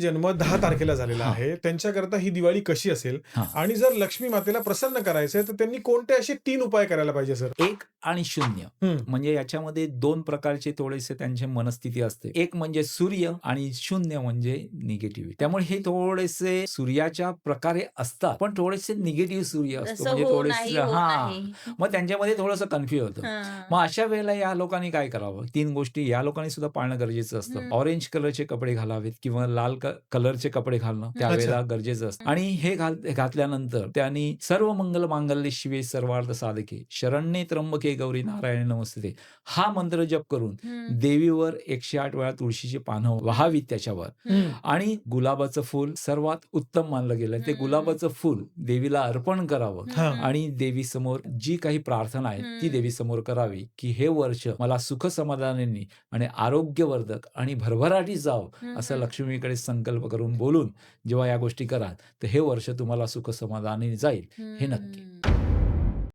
जन्म दहा तारखेला झालेला हां. आहे. त्यांच्याकरता ही दिवाळी कशी असेल? हां. आणि जर लक्ष्मी मातेला प्रसन्न करायचंय तर त्यांनी कोणते असे तीन उपाय करायला पाहिजे सर? एक आणि शून्य. हम्म. म्हणजे याच्यामध्ये दोन प्रकारचे थोडेसे त्यांचे मनस्थिती असते. एक म्हणजे सूर्य आणि शून्य म्हणजे निगेटिव्ह त्यामुळे हे थोडेसे सूर्याच्या प्रकारे असतात पण थोडेसे निगेटिव्ह सूर्य असतो. म्हणजे हो नाही थोडेसे हो. हा नाही. मग त्यांच्यामध्ये थोडंसं कन्फ्युज होतं. हां. मग अशा वेळेला या लोकांनी काय करावं? तीन गोष्टी या लोकांनी सुद्धा पाळणं गरजेचं असतं. हम्म. ऑरेंज कलरचे कपडे घालावेत किंवा लाल क- कलरचे कपडे घालणं त्यावेळेला गरजेचं असतं आणि हे घाल घातल्यानंतर त्यांनी सर्व मंगल मांगल्य शिवे सर्वार्थ साधके शरण्ये त्र्यंबके गौरी नारायण नमस्ते हा मंत्र जप करून. देवीवर एकशे आठ वेळा तुळशीची पानं व्हावीत त्याच्यावर. आणि गुलाबाचं फूल सर्वात उत्तम मानलं गेलं ते. गुलाबाचं फूल देवीला अर्पण करावं. आणि देवी समोर जी काही प्रार्थना आहे ती. देवी समोर करावी की हे वर्ष मला सुख समाधानाने आणि आरोग्यवर्धक आणि भरभराटी जावं असं. लक्ष्मीकडे संकल्प करून बोलून जेव्हा या गोष्टी कराल तर हे वर्ष तुम्हाला सुख समाधानी जाईल हे नक्की.